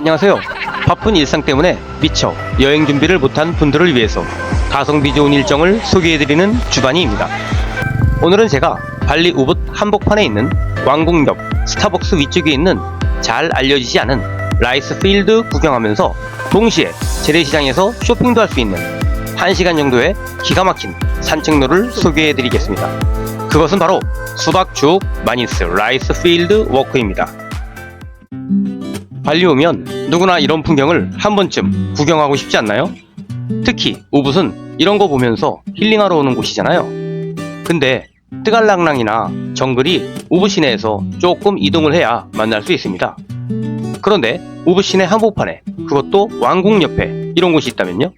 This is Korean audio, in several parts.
안녕하세요. 바쁜 일상 때문에 미처 여행 준비를 못한 분들을 위해서 가성비 좋은 일정을 소개해드리는 주반이입니다. 오늘은 제가 발리 우붓 한복판에 있는 왕궁 옆 스타벅스 위쪽에 있는 잘 알려지지 않은 라이스 필드 구경하면서 동시에 재래시장에서 쇼핑도 할 수 있는 1시간 정도의 기가 막힌 산책로를 소개해드리겠습니다. 그것은 바로 수박죽 마니스 라이스 필드 워크입니다. 발리 오면 누구나 이런 풍경을 한 번쯤 구경하고 싶지 않나요? 특히 우붓은 이런 거 보면서 힐링하러 오는 곳이잖아요. 근데 뜨갈랑랑이나 정글이 우붓 시내에서 조금 이동을 해야 만날 수 있습니다. 그런데 우붓 시내 한복판에 그것도 왕궁 옆에 이런 곳이 있다면요?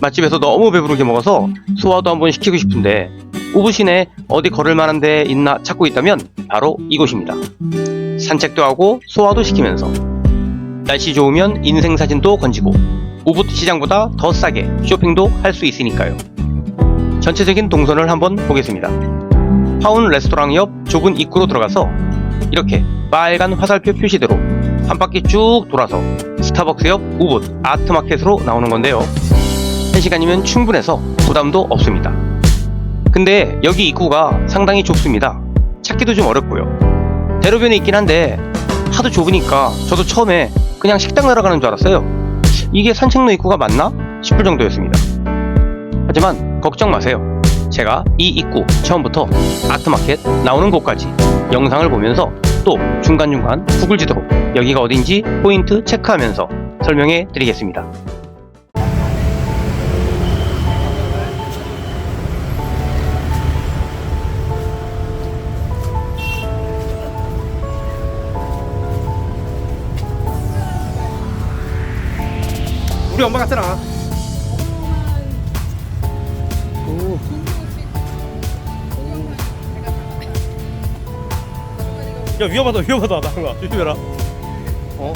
맛집에서 너무 배부르게 먹어서 소화도 한번 시키고 싶은데 우붓 시내 어디 걸을 만한 데 있나 찾고 있다면 바로 이곳입니다. 산책도 하고 소화도 시키면서 날씨 좋으면 인생 사진도 건지고 우붓 시장보다 더 싸게 쇼핑도 할 수 있으니까요. 전체적인 동선을 한번 보겠습니다. 파운 레스토랑 옆 좁은 입구로 들어가서 이렇게 빨간 화살표 표시대로 한 바퀴 쭉 돌아서 스타벅스 옆 우붓 아트마켓으로 나오는 건데요. 1시간이면 충분해서 부담도 없습니다. 근데 여기 입구가 상당히 좁습니다. 찾기도 좀 어렵고요. 대로변에 있긴 한데 하도 좁으니까 저도 처음에 그냥 식당 날아가는 줄 알았어요. 이게 산책로 입구가 맞나? 싶을 정도였습니다. 하지만 걱정 마세요. 제가 이 입구 처음부터 아트마켓 나오는 곳까지 영상을 보면서 또 중간중간 구글 지도로 여기가 어딘지 포인트 체크하면서 설명해 드리겠습니다. 우리 엄마 같잖아. 오. 야 위험하다 위험하다 나가 조심해라. 어?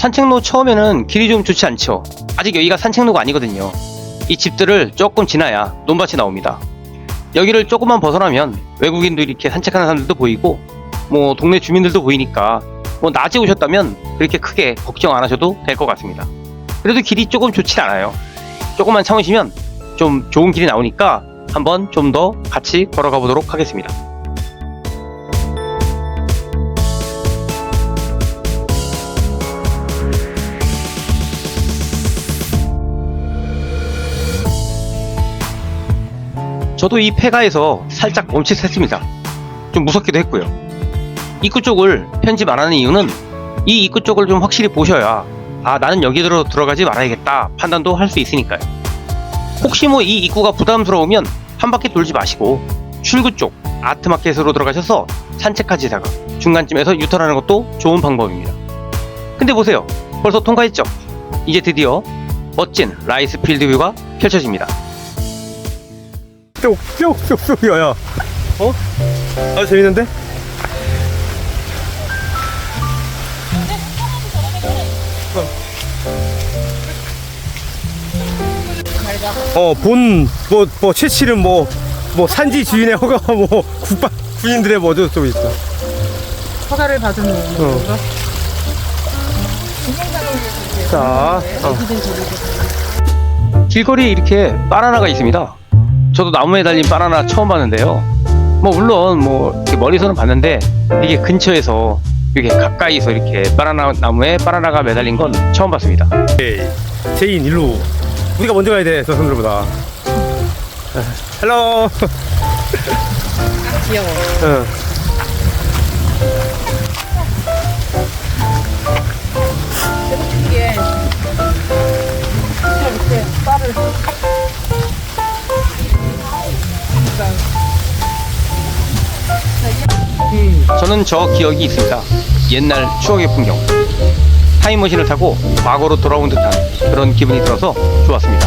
산책로 처음에는 길이 좀 좋지 않죠. 아직 여기가 산책로가 아니거든요. 이 집들을 조금 지나야 논밭이 나옵니다. 여기를 조금만 벗어나면 외국인도 이렇게 산책하는 사람들도 보이고 뭐 동네 주민들도 보이니까 뭐 낮에 오셨다면 그렇게 크게 걱정 안 하셔도 될 것 같습니다. 그래도 길이 조금 좋지 않아요. 조금만 참으시면 좀 좋은 길이 나오니까 한번 좀 더 같이 걸어가 보도록 하겠습니다. 저도 이 폐가에서 살짝 멈칫했습니다. 좀 무섭기도 했고요. 입구 쪽을 편집 안 하는 이유는 이 입구 쪽을 좀 확실히 보셔야 아 나는 여기로 들어가지 말아야겠다 판단도 할 수 있으니까요. 혹시 뭐 이 입구가 부담스러우면 한 바퀴 돌지 마시고 출구 쪽 아트마켓으로 들어가셔서 산책하시다가 중간쯤에서 유턴하는 것도 좋은 방법입니다. 근데 보세요. 벌써 통과했죠? 이제 드디어 멋진 라이스 필드 뷰가 펼쳐집니다. 뿅뿅뿅뿅 야야. 어? 아주 재밌는데? 어, 본, 뭐, 뭐, 채취는 뭐, 뭐, 산지 주인의 허가, 뭐, 국밥, 군인들의 뭐, 어쩔 수 있어. 허가를 받은 건가? 자, 어. 길거리에 이렇게 바나나가 있습니다. 저도 나무에 달린 바나나 처음 봤는데요. 뭐 물론 뭐 이렇게 멀리서는 봤는데 이게 근처에서 이렇게 가까이서 이렇게 바나나 나무에 바나나가 매달린 건 처음 봤습니다. 에이, 제인, 일로. 우리가 먼저 가야 돼, 저 사람들보다. 헬로. 귀여워. 응. 이게 이렇게 쌀을 저는 저 기억이 있습니다. 옛날 추억의 풍경. 타임머신을 타고 과거로 돌아온 듯한 그런 기분이 들어서 좋았습니다.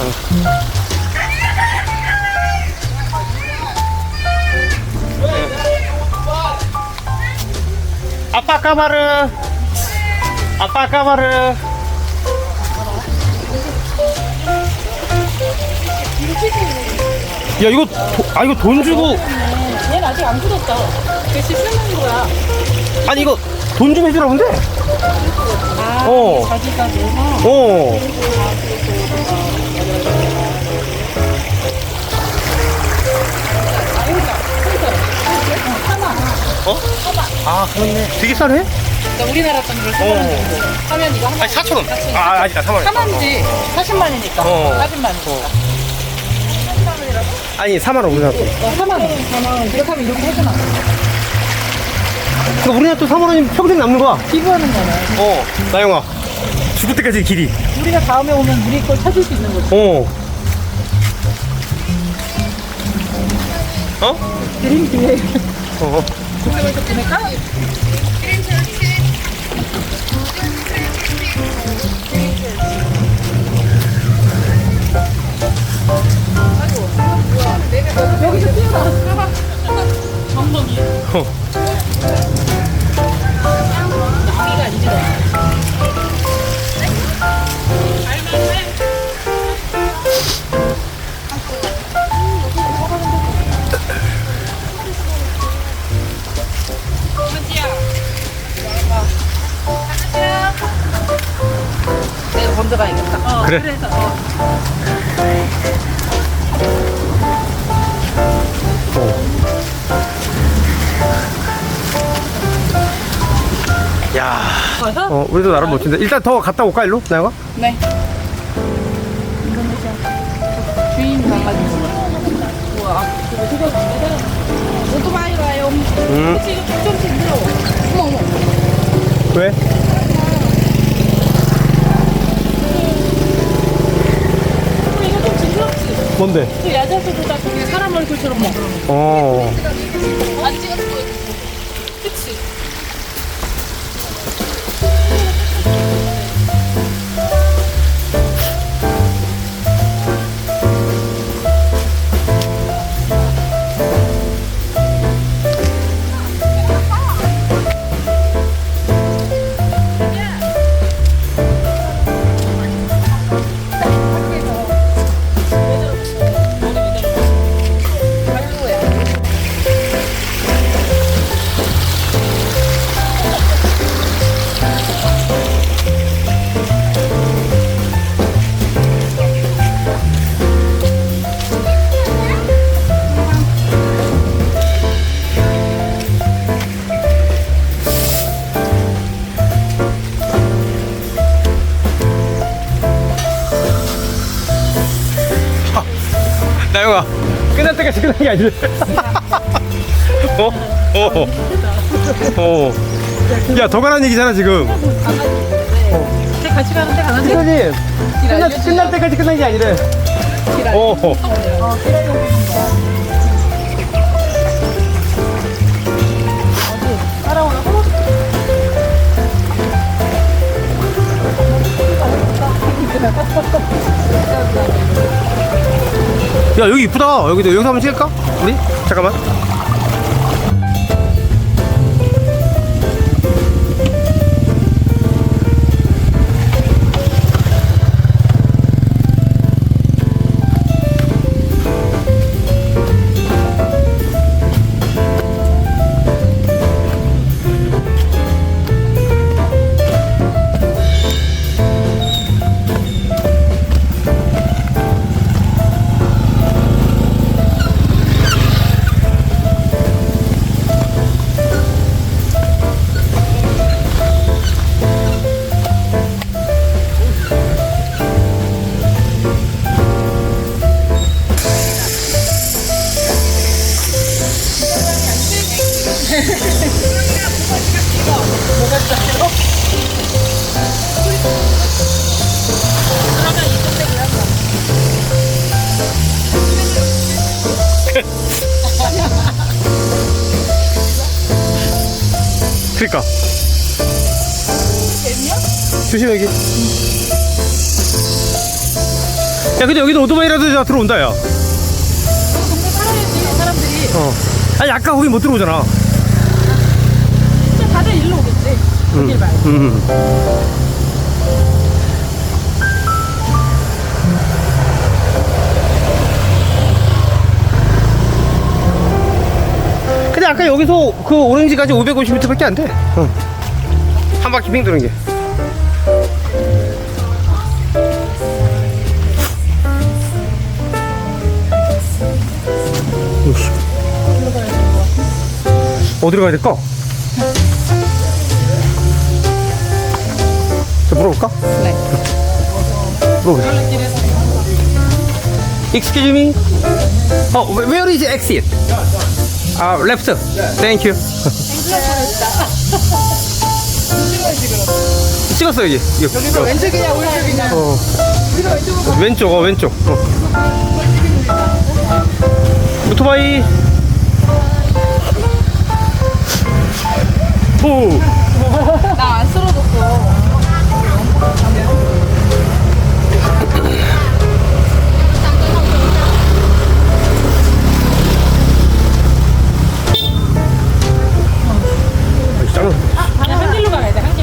어, 아빠 까마르 아빠 까마르 야 이거 도, 아 이거 돈 주고 얘는 아직 안 굳었다. 대신 쓰는 거야. 아니 이거 돈 좀 해주라 근데 아, 어. 자기가 뭐. 어 어? 아 그렇네 되게 싸네? 그러니까 우리나라 돈으로 4만 원 정도. 하면 이거 하나. 아니 4천 원 아 아니다 3만원 4만이지. 40만이니까. 어. 40만. 아니 4만 원 우리나라 돈 어, 4만 원. 4만 원. 이렇게 하면 이렇게 해주나. 그러니까 우리나라 돈 4만 원이면 평생 남는 거야 기부하는 거네. 어 나영아 죽을 때까지 길이 우리가 다음에 오면 우리 걸 찾을 수 있는 거지. 어 어? 드림 기회. 어 보낼까? 여기서 뛰어나. 정범이. 어. 나이가 아니 그래. 그래서 어. 야? 어, 우리도 나름 멋진데 일단 더 갔다 올까 일로 나영아? 네. 인도네시아 주인 강아지 우와 그거 그거 오토바이로 와요 응 그치 이거 좀 힘들어 어머 어머 왜? 어머, 이거 좀 징그럽지 뭔데? 그 야자수보다 그게 사람 얼굴처럼 뭐어안 아니래 어? 어? 어? 야 더 가라는 얘기잖아 지금 걔 같이 가는데 가는데 시간이 끝날. 끝날 때까지 끝난 게 아니래 어따 야 여기 이쁘다 여기도 여기서 한번 찍을까? 우리? 잠깐만 그니까 조심해 여기 야 근데 여기도 오토바이라도 다 들어온다 야 동네 살아야지 사람들이. 어. 아니 아까 거기 못 들어오잖아 진짜 다들 일로 여길 말고. 음. 근데 아까 여기서 그 오렌지까지 550m밖에 안 돼. 어. 한 바퀴 빙 도는 게. 어디로 가야 될까? 물어볼까? 네. 물어보자. Excuse me. 어, where is exit? 아, left. Thank you. 찍었어 여기. 여기. 어. 왼쪽이냐 오른쪽이냐. 어. 왼쪽, 어, 왼쪽. 어. 오토바이. 오. 나안 쓰러졌어.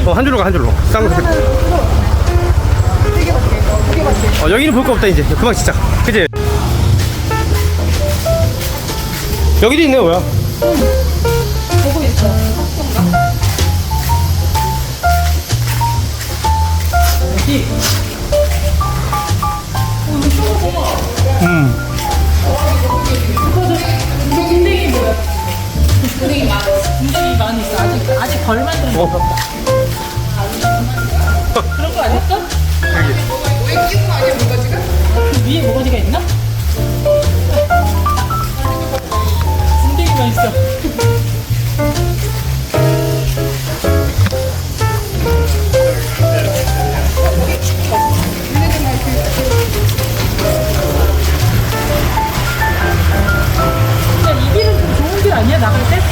어, 한 줄로 가, 한 줄로. 쌍. 어, 여기는 볼 거 없다, 이제. 그만 진짜. 그지? 여기도 있네, 뭐야? 여기. 음. 군댕이 뭐야? 군댕이 많. 군댕이 많이 있어. 아직 아직 벌 만드는 거. 어. 그런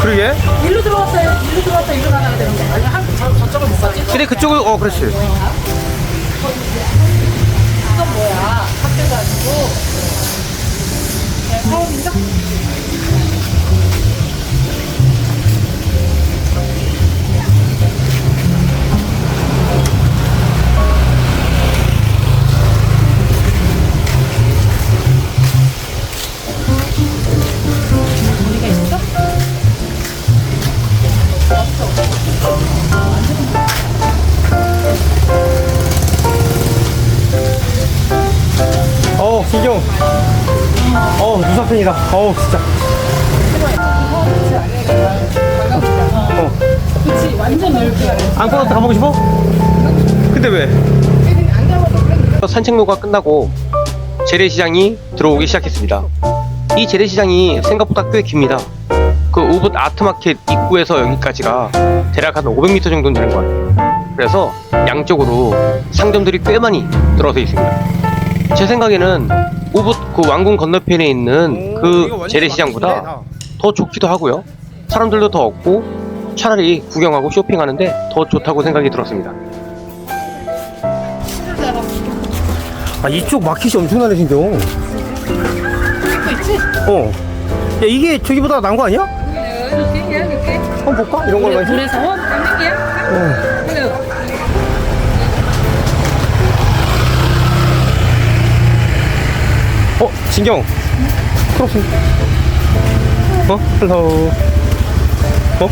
그러게. 일로 들어왔다, 일로 들어왔다, 일로 나가야 되는 거 아니야? 한, 저, 저쪽을 못 가지? 근데 그쪽을, 어, 그렇지. 이건 뭐야? 아니고. 그냥 사원인가? 우리가 어우, 진짜. 어. 그치, 완전 넓게. 앙코노트 가보고 싶어? 근데 왜? 산책로가 끝나고 재래시장이 들어오기 시작했습니다. 이 재래시장이 생각보다 꽤 깁니다. 그 우붓 아트마켓 입구에서 여기까지가 대략 한 500m 정도 되는 것 같아요. 그래서 양쪽으로 상점들이 꽤 많이 들어서 있습니다. 제 생각에는 우붓 그 왕궁 건너편에 있는 그 재래시장보다 더 좋기도 하고요. 사람들도 더 없고 차라리 구경하고 쇼핑하는데 더 좋다고 생각이 들었습니다. 아, 이쪽 마켓이 엄청나네, 신경. 찍고 있지? 어. 야, 이게 저기보다 나은 거 아니야? 이렇게, 이렇게. 한번 볼까? 이런 걸 우리 많이. 불에서 원? 깜짝이야? 어. 진경. 크록스. 어? 헬로. 어?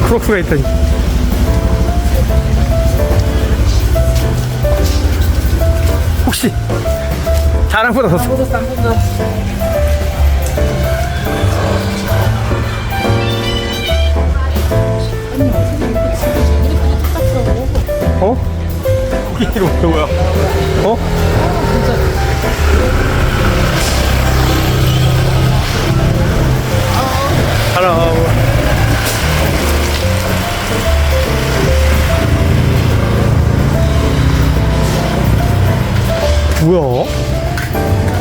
크록스가 있다니. 혹시 자랑보다 더 본다. 어? 이거 뭐야? 어? 하나. 뭐야?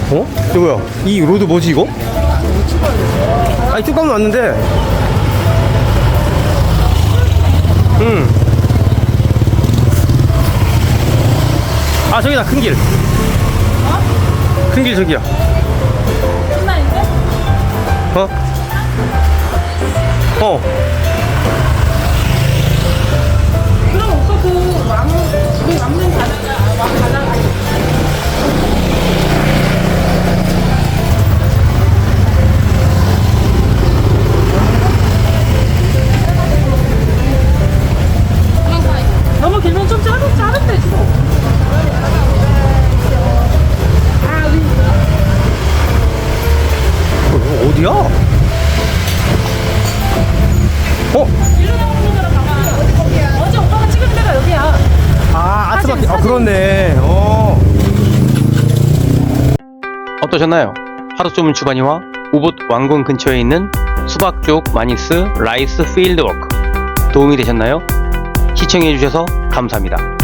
어? 이거 뭐야? 이 로드 뭐지 이거? 아니 쭉 가면 왔는데. 응. 아아 저기다 큰 길. 큰 길 저기야. 끝나는데? 어? 어. 그럼 오빠 그 왕, 우리 왕릉 가다가 왕 가다 어떠셨나요? 하루 종일 주바니와 우붓 왕궁 근처에 있는 수박 쪽 마니스 라이스 필드 워크 도움이 되셨나요? 시청해주셔서 감사합니다.